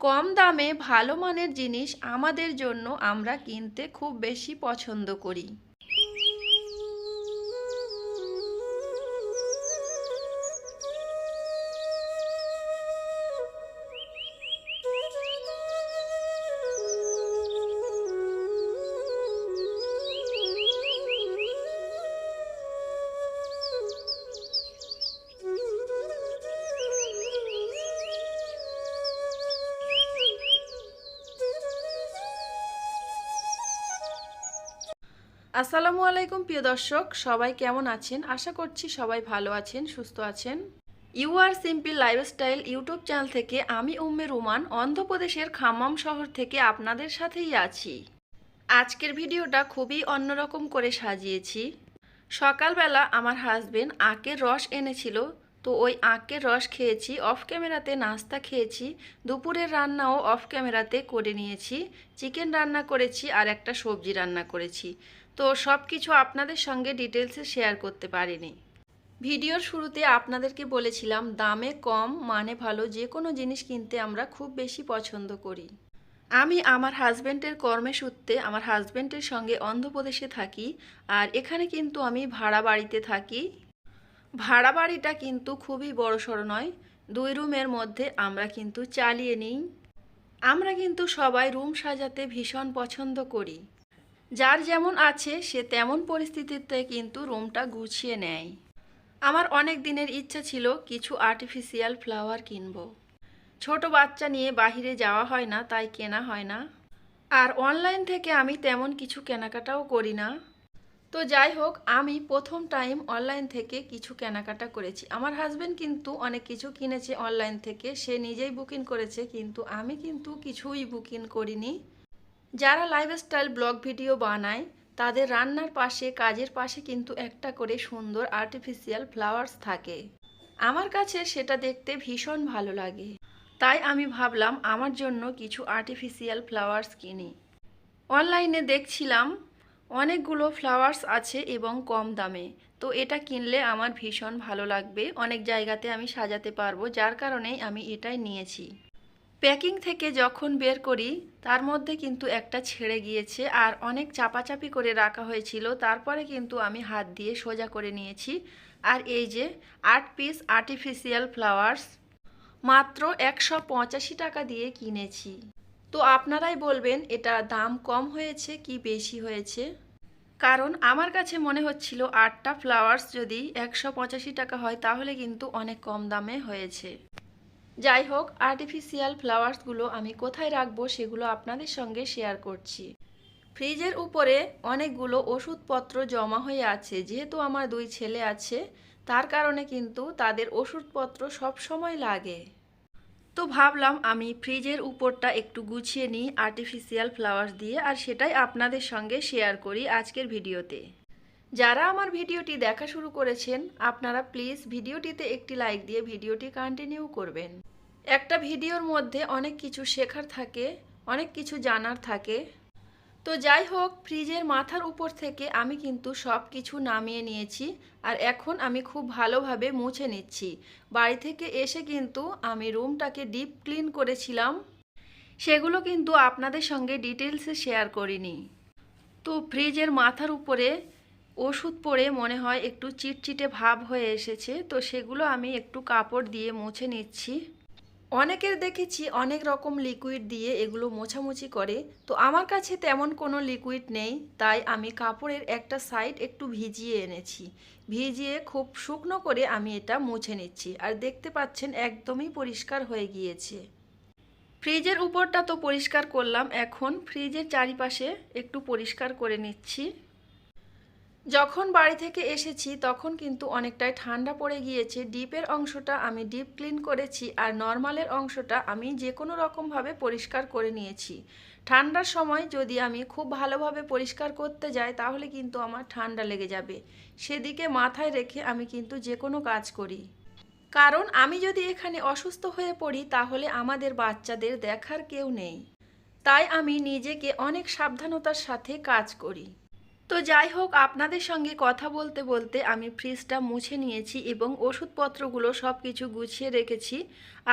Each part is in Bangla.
কম দামে ভালো মানের জিনিস আমাদের জন্য আমরা কিনতে খুব বেশি পছন্দ করি। আসসালামু আলাইকুম, প্রিয় দর্শক। সবাই কেমন আছেন? আশা করছি সবাই ভালো আছেন, সুস্থ আছেন। You are simple lifestyle YouTube channel থেকে আমি উম্মে রুমান, অন্ধ্রপ্রদেশের খাম্মাম শহর থেকে আপনাদের সাথেই আছি। আজকের ভিডিওটা খুবই অন্যরকম করে সাজিয়েছি। সকালবেলা আমার হাজবেন্ড আখের রস এনেছিল। তো ওই আখের রস খেয়েছি অফ ক্যামেরাতে নাস্তা খেয়েছি, দুপুরের রান্নাও অফ ক্যামেরাতে করে নিয়েছি চিকেন রান্না করেছি আর একটা সবজি রান্না করেছি। তো সব কিছু আপনাদের সঙ্গে ডিটেলসে শেয়ার করতে পারিনি। ভিডিওর শুরুতে আপনাদেরকে বলেছিলাম, দামে কম মানে ভালো, যে কোনো জিনিস কিনতে আমরা খুব বেশি পছন্দ করি। আমি আমার হাজব্যান্ডের কর্মে সূত্রে আমার হাজব্যান্ডের সঙ্গে অন্ধ্রপ্রদেশে থাকি আর এখানে কিন্তু আমি ভাড়া বাড়িতে থাকি। ভাড়া বাড়িটা কিন্তু খুবই বড় সড়ো নয়। দুই রুমের মধ্যে আমরা কিন্তু চালিয়ে নিই। আমরা কিন্তু সবাই রুম সাজাতে ভীষণ পছন্দ করি। যার যেমন আছে, সে তেমন পরিস্থিতিতে কিন্তু রুমটা গুছিয়ে নেয়। আমার অনেক দিনের ইচ্ছা ছিল কিছু আর্টিফিশিয়াল ফ্লাওয়ার কিনব। ছোট বাচ্চা নিয়ে বাহিরে যাওয়া হয় না, তাই কেনা হয় না। আর অনলাইন থেকে আমি তেমন কিছু কেনাকাটাও করি না। তো যাই হোক, আমি প্রথম টাইম অনলাইন থেকে কিছু কেনাকাটা করেছি। আমার হাজবেন্ড কিন্তু অনেক কিছু কিনেছে অনলাইন থেকে। সে নিজেই বুকিং করেছে, কিন্তু আমি কিন্তু কিছুই বুকিং করিনি। যারা লাইফস্টাইল ব্লগ ভিডিও বানায়, তাদের রান্নার পাশে, কাজের পাশে কিন্তু একটা করে সুন্দর আর্টিফিশিয়াল ফ্লাওয়ার্স থাকে। আমার কাছে সেটা দেখতে ভীষণ ভালো লাগে। তাই আমি ভাবলাম, আমার জন্য কিছু আর্টিফিশিয়াল ফ্লাওয়ার্স কিনি। অনলাইনে দেখছিলাম অনেকগুলো ফ্লাওয়ার্স আছে এবং কম দামে। তো এটা কিনলে আমার ভীষণ ভালো লাগবে। অনেক জায়গাতে আমি সাজাতে পারব, যার কারণেই আমি এটাই নিয়েছি। প্যাকিং থেকে যখন বের করি, তার মধ্যে কিন্তু একটা ছেড়ে গিয়েছে আর অনেক চাপাচাপি করে রাখা হয়েছিল। তারপরে কিন্তু আমি হাত দিয়ে সোজা করে নিয়েছি। আর এই যে আট পিস আর্টিফিশিয়াল ফ্লাওয়ার্স মাত্র একশো পঁচাশি টাকা দিয়ে কিনেছি। তো আপনারাই বলবেন, এটা দাম কম হয়েছে কি বেশি হয়েছে? কারণ আমার কাছে মনে হচ্ছিল আটটা ফ্লাওয়ার্স যদি একশো পঁচাশি টাকা হয়, তাহলে কিন্তু অনেক কম দামে হয়েছে। যাই হোক আর্টিফিশিয়াল ফ্লাওয়ার্সগুলো আমি কোথায় রাখব সেগুলো আপনাদের সঙ্গে শেয়ার করছি। ফ্রিজের উপরে অনেকগুলো ওষুধপত্র জমা হয়ে আছে। যেহেতু আমার দুই ছেলে আছে, তার কারণে কিন্তু তাদের ওষুধপত্র সব সময় লাগে। তো ভাবলাম আমি ফ্রিজের উপরটা একটু গুছিয়ে নিই আর্টিফিশিয়াল ফ্লাওয়ার দিয়ে, আর সেটাই আপনাদের সঙ্গে শেয়ার করি আজকের ভিডিওতে। যারা আমার ভিডিওটি দেখা শুরু করেছেন, আপনারা প্লিজ ভিডিওটিতে একটি লাইক দিয়ে ভিডিওটি কন্টিনিউ করবেন। একটা ভিডিওর মধ্যে অনেক কিছু শেখার থাকে, অনেক কিছু জানার থাকে তো যাই হোক, ফ্রিজের মাথার উপর থেকে আমি কিন্তু সব কিছু নামিয়ে নিয়েছি আর এখন আমি খুব ভালোভাবে মুছে নিচ্ছি। বাড়ি থেকে এসে কিন্তু আমি রুমটাকে ডিপ ক্লিন করেছিলাম। সেগুলো কিন্তু আপনাদের সঙ্গে ডিটেলসে শেয়ার করিনি। তো ফ্রিজের মাথার উপরে ওষুধ পড়ে মনে হয় একটু চিটচিটে ভাব হয়ে এসেছে, তো সেগুলো আমি একটু কাপড় দিয়ে মুছে নিচ্ছি। অনেকের দেখেছি অনেক রকম লিকুইড দিয়ে এগুলো মোছামুছি করে। তো আমার কাছে তেমন কোনো লিকুইড নেই, তাই আমি কাপড়ের একটা সাইড একটু ভিজিয়ে এনেছি। ভিজিয়ে খুব শুকনো করে আমি এটা মুছে নিচ্ছি। আর দেখতে পাচ্ছেন একদমই পরিষ্কার হয়ে গিয়েছে। ফ্রিজের উপরটা তো পরিষ্কার করলাম, এখন ফ্রিজের চারিপাশে একটু পরিষ্কার করে নিচ্ছি। যখন বাড়ি থেকে এসেছি, তখন কিন্তু অনেকটাই ঠান্ডা পড়ে গিয়েছে। ডিপের অংশটা আমি ডিপ ক্লিন করেছি আর নর্মালের অংশটা আমি যে কোনো রকমভাবে পরিষ্কার করে নিয়েছি। ঠান্ডার সময় যদি আমি খুব ভালোভাবে পরিষ্কার করতে যাই, তাহলে কিন্তু আমার ঠান্ডা লেগে যাবে। সেদিকে মাথায় রেখে আমি কিন্তু যে কোনো কাজ করি। কারণ আমি যদি এখানে অসুস্থ হয়ে পড়ি, তাহলে আমাদের বাচ্চাদের দেখার কেউ নেই। তাই আমি নিজেকে অনেক সাবধানতার সাথে কাজ করি। তো যাই হোক, আপনাদের সঙ্গে কথা বলতে বলতে আমি ফ্রিজটা মুছে নিয়েছি এবং ওষুধপত্রগুলো সব কিছু গুছিয়ে রেখেছি।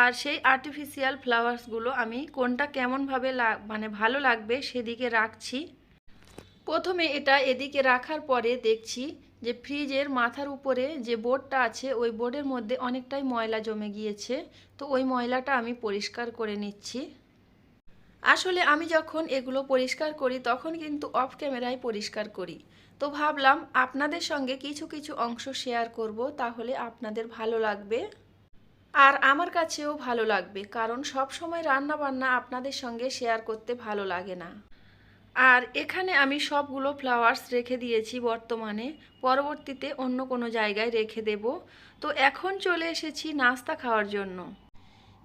আর সেই আর্টিফিশিয়াল ফ্লাওয়ার্সগুলো আমি কোনটা কেমনভাবে মানে ভালো লাগবে সেদিকে রাখছি। প্রথমে এটা এদিকে রাখার পরে দেখছি যে ফ্রিজের মাথার উপরে যে বোর্ডটা আছে, ওই বোর্ডের মধ্যে অনেকটাই ময়লা জমে গিয়েছে। তো ওই ময়লাটা আমি পরিষ্কার করে নিচ্ছি। আসলে আমি যখন এগুলো পরিষ্কার করি, তখন কিন্তু অফ ক্যামেরায় পরিষ্কার করি। তো ভাবলাম আপনাদের সঙ্গে কিছু কিছু অংশ শেয়ার করব, তাহলে আপনাদের ভালো লাগবে। আর আমার কাছেও ভালো লাগবে, কারণ সব সময় রান্না বান্না আপনাদের সঙ্গে শেয়ার করতে ভালো লাগে না। আর এখানে আমি সবগুলো ফ্লাওয়ার্স রেখে দিয়েছি বর্তমানে, পরবর্তীতে অন্য কোনো জায়গায় রেখে দেব। তো এখন চলে এসেছি নাস্তা খাওয়ার জন্য।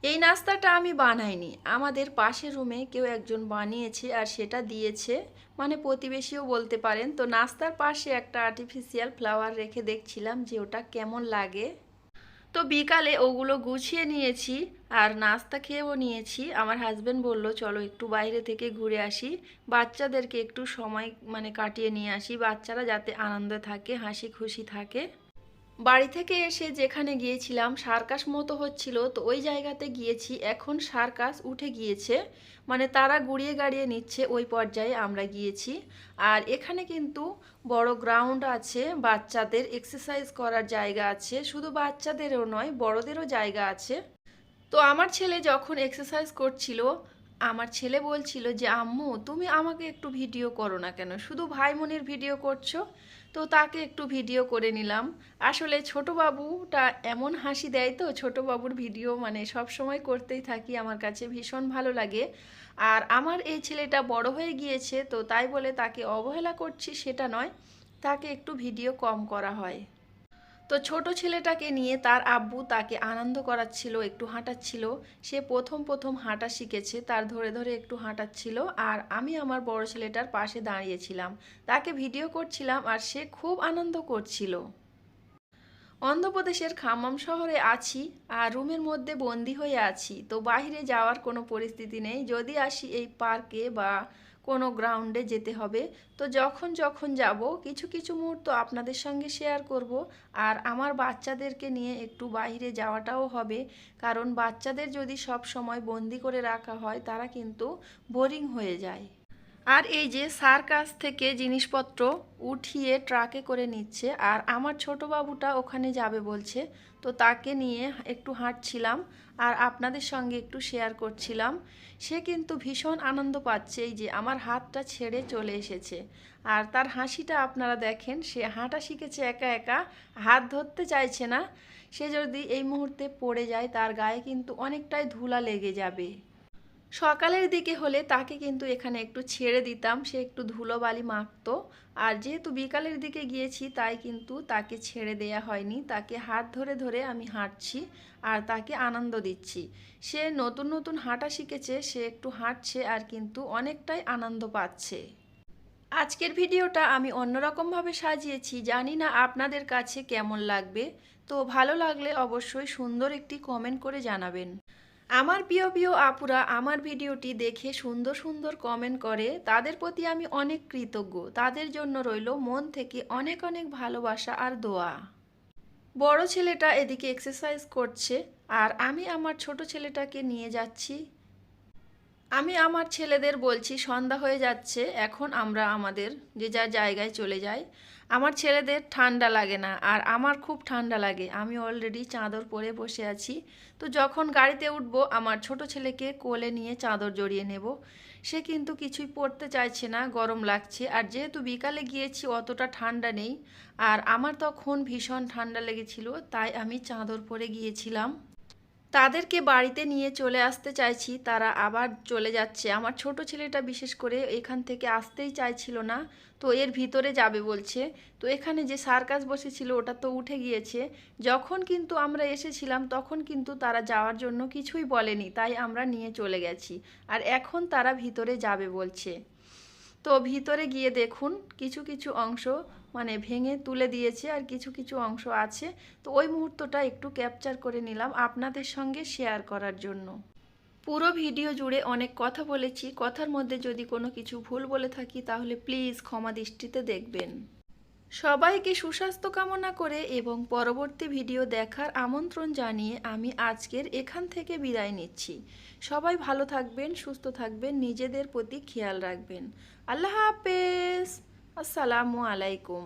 এই নাস্তাটা আমি বানাইনি। আমাদের পাশের রুমে কেউ একজন বানিয়েছে আর সেটা দিয়েছে। মানে প্রতিবেশীও বলতে পারেন। তো নাস্তার পাশে একটা আর্টিফিশিয়াল ফ্লাওয়ার রেখে দেখছিলাম যে ওটা কেমন লাগে। তো বিকালে ওগুলো গুছিয়ে নিয়েছি আর নাস্তা খেয়েও নিয়েছি। আমার হাজব্যান্ড বলল, চলো একটু বাইরে থেকে ঘুরে আসি। বাচ্চাদেরকে একটু সময় মানে কাটিয়ে নিয়ে আসি। বাচ্চারা যাতে আনন্দে থাকে, হাসি খুশি থাকে। বাড়ি থেকে এসে যেখানে গিয়েছিলাম, সার্কাস মতো হচ্ছিল, তো ওই জায়গাতে গিয়েছি। এখন সার্কাস উঠে গিয়েছে মানে তারা গুড়িয়ে গাড়িয়ে নিচ্ছে, ওই পর্যায়ে আমরা গিয়েছি। আর এখানে কিন্তু বড় গ্রাউন্ড আছে, বাচ্চাদের এক্সারসাইজ করার জায়গা আছে। শুধু বাচ্চাদেরও নয়, বড়দেরও জায়গা আছে। তো আমার ছেলে যখন এক্সারসাইজ করছিল, আমার ছেলে বলছিল যে, আম্মু, তুমি আমাকে একটু ভিডিও করো না কেন? শুধু ভাই ভাইমনির ভিডিও করছ? তো তাকে একটু ভিডিও করে নিলাম। আসলে ছোটোবাবুটা এমন হাসি দেয় তো ছোটোবাবুর ভিডিও মানে সব সময় করতেই থাকি, আমার কাছে ভীষণ ভালো লাগে। আর আমার এই ছেলেটা বড় হয়ে গিয়েছে তো তাই বলে তাকে অবহেলা করছি সেটা নয়, তাকে একটু ভিডিও কম করা হয়। তো ছোট ছেলেটাকে নিয়ে তার আব্বু তাকে আনন্দ করাচ্ছিল, একটু হাঁটাচ্ছিল। সে প্রথম প্রথম হাঁটা শিখেছে, তার ধরে ধরে একটু হাঁটাচ্ছিল আর আমি আমার বড় ছেলেটার পাশে দাঁড়িয়েছিলাম। তাকে ভিডিও করছিলাম আর সে খুব আনন্দ করছিল। অন্ধ্রপ্রদেশের খাম্মাম শহরে আছি আর রুমের মধ্যে বন্দি হয়ে আছি, তো বাইরে যাওয়ার কোনো পরিস্থিতি নেই। যদি আসি এই পার্কে বা কোনো গ্রাউন্ডে যেতে হবে। তো যখন যখন যাব, কিছু কিছু মুহূর্ত আপনাদের সঙ্গে শেয়ার করব। আর আমার বাচ্চাদেরকে নিয়ে একটু বাইরে যাওয়াটাও হবে। কারণ বাচ্চাদের যদি সব সময় বন্দি করে রাখা হয়, তারা কিন্তু বোরিং হয়ে যায়। আর এই যে স্যার কাছ থেকে জিনিসপত্র উঠিয়ে ট্রাকে করে নিচ্ছে, আর আমার ছোট বাবুটা ওখানে যাবে বলছে, তো তাকে নিয়ে একটু হাঁটছিলাম আর আপনাদের সঙ্গে একটু শেয়ার করছিলাম। সে কিন্তু ভীষণ আনন্দ পাচ্ছে এই যে আমার হাতটা ছেড়ে চলে এসেছে। আর তার হাসিটা আপনারা দেখেন, সে হাঁটা শিখেছে একা একা, হাত ধরতে চাইছে না। সে যদি এই মুহূর্তে পড়ে যায়, তার গায়ে কিন্তু অনেকটাই ধুলা লেগে যাবে। সকালের দিকে হলে তাকে কিন্তু এখানে একটু ছেড়ে দিতাম। সে একটু ধুলোবালি মাখতো আর যেহেতু বিকালের দিকে গিয়েছি, তাই কিন্তু তাকে ছেড়ে দেয়া হয়নি। তাকে হাত ধরে ধরে আমি হাঁটছি আর তাকে আনন্দ দিচ্ছি। সে নতুন নতুন হাঁটা শিখেছে, সে একটু হাঁটছে আর কিন্তু অনেকটাই আনন্দ পাচ্ছে। আজকের ভিডিওটা আমি অন্যরকমভাবে সাজিয়েছি। জানি না আপনাদের কাছে কেমন লাগবে। তো ভালো লাগলে অবশ্যই সুন্দর একটি কমেন্ট করে জানাবেন। আমার প্রিয় প্রিয় আপুরা, আমার ভিডিওটি দেখে সুন্দর সুন্দর কমেন্ট করে, তাদের প্রতি আমি অনেক কৃতজ্ঞ। তাদের জন্য রইল মন থেকে অনেক অনেক ভালোবাসা আর দোয়া। বড় ছেলেটা এদিকে এক্সারসাইজ করছে, আর আমি আমার ছোট ছেলেটাকে নিয়ে যাচ্ছি। আমি আমার ছেলেদের বলছি, সন্ধ্যা হয়ে যাচ্ছে, এখন আমরা আমাদের যে যার জায়গায় চলে যাই। আমার ছেলেদের ঠান্ডা লাগে না, আর আমার খুব ঠান্ডা লাগে। আমি অলরেডি চাদর পরে বসে আছি। তো যখন গাড়িতে উঠব, আমার ছোট ছেলেকে কোলে নিয়ে চাদর জড়িয়ে নেব। সে কিন্তু কিছুই পড়তে চাইছে না, গরম লাগছে। আর যেহেতু বিকালে গিয়েছি, অতটা ঠান্ডা নেই। আর আমার তখন ভীষণ ঠান্ডা লেগেছিল, তাই আমি চাদর পরে গিয়েছিলাম। তাদেরকে বাড়িতে নিয়ে চলে আসতে চাইছি, তারা আবার চলে যাচ্ছে। আমার ছোট ছেলেটা বিশেষ করে এখান থেকে আসতেই চাইছিল না, তো এর ভিতরে যাবে বলছে। তো এখানে যে সার্কাস বসেছিল, ওটা তো উঠে গিয়েছে। যখন কিন্তু আমরা এসেছিলাম, তখন কিন্তু তারা যাওয়ার জন্য কিছুই বলেনি, তাই আমরা নিয়ে চলে গেছি। আর এখন তারা ভিতরে যাবে বলছে। তো ভিতরে গিয়ে দেখুন, কিছু কিছু অংশ মানে ভেঙে তুলে দিয়েছে আর কিছু কিছু অংশ আছে। তো ওই মুহূর্তটা একটু ক্যাপচার করে নিলাম আপনাদের সঙ্গে শেয়ার করার জন্য। পুরো ভিডিও জুড়ে অনেক কথা বলেছি। কথার মধ্যে যদি কোনো কিছু ভুল বলে থাকি, তাহলে প্লিজ ক্ষমা দৃষ্টিতে দেখবেন। সবাইকে সুস্বাস্থ্য কামনা করে এবং পরবর্তী ভিডিও দেখার আমন্ত্রণ জানিয়ে আমি আজকের এখান থেকে বিদায় নিচ্ছি। সবাই ভালো থাকবেন, সুস্থ থাকবেন, নিজেদের প্রতি খেয়াল রাখবেন। আল্লাহ হাফেজ! আসসালামু আলাইকুম।